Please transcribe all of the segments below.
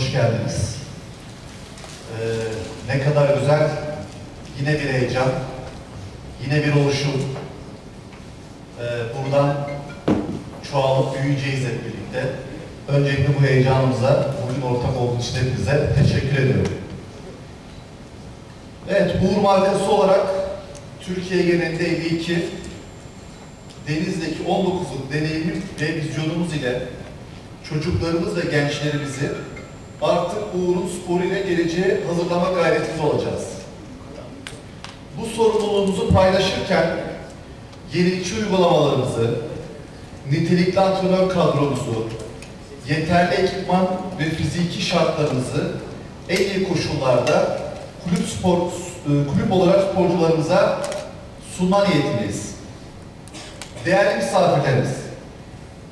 hoş geldiniz. Ee, ne kadar güzel, yine bir heyecan, yine bir oluşum. Ee, buradan çoğalıp büyüyeceğiz hep birlikte. Öncelikle bu heyecanımıza, bugün ortak olduğu için hepinize teşekkür ediyorum. Evet, Uğur markası olarak Türkiye genelinde 52, Deniz'deki 19'luk deneyimim ve vizyonumuz ile çocuklarımız ve gençlerimizi artık Uğur'un sporu ile geleceğe hazırlama gayretinde olacağız. Bu sorumluluğumuzu paylaşırken yenilikçi uygulamalarımızı, nitelikli antrenör kadromuzu, yeterli ekipman ve fiziki şartlarımızı en iyi koşullarda kulüp spor e, kulüp olarak sporcularımıza sunma niyetindeyiz. Değerli misafirlerimiz,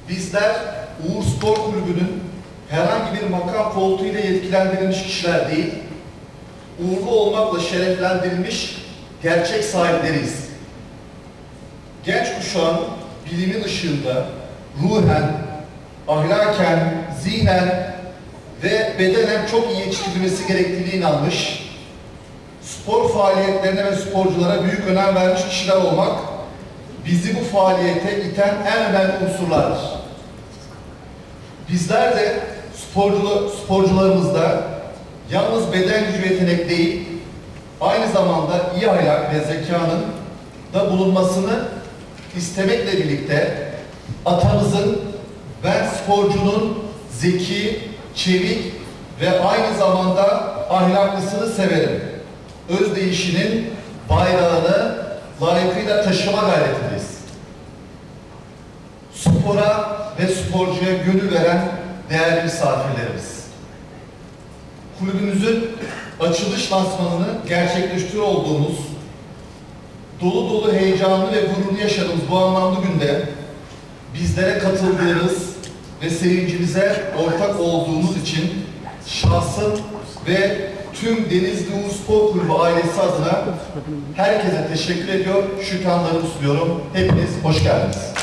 bizler Uğur Spor Kulübü'nün herhangi bir makam koltuğuyla yetkilendirilmiş kişiler değil, uğurlu olmakla şereflendirilmiş gerçek sahipleriyiz. Genç kuşağın bilimin ışığında ruhen, ahlaken, zihnen ve bedenen çok iyi yetiştirilmesi gerektiğine inanmış, spor faaliyetlerine ve sporculara büyük önem vermiş kişiler olmak bizi bu faaliyete iten en önemli unsurlardır. Bizler de sporcu, sporcularımızda yalnız beden gücü yetenek değil, aynı zamanda iyi ahlak ve zekanın da bulunmasını istemekle birlikte atamızın ben sporcunun zeki, çevik ve aynı zamanda ahlaklısını severim. Özdeyişinin bayrağını layıkıyla taşıma gayretindeyiz. Spora ve sporcuya gönül veren değerli misafirlerimiz. Kulübümüzün açılış lansmanını gerçekleştiriyor olduğumuz dolu dolu heyecanlı ve gururlu yaşadığımız bu anlamlı günde bizlere katıldığınız ve sevincimize ortak olduğunuz için şahsım ve tüm Denizli Uğur Spor Kulübü ailesi adına herkese teşekkür ediyor, şükranlarımı sunuyorum. Hepiniz hoş geldiniz.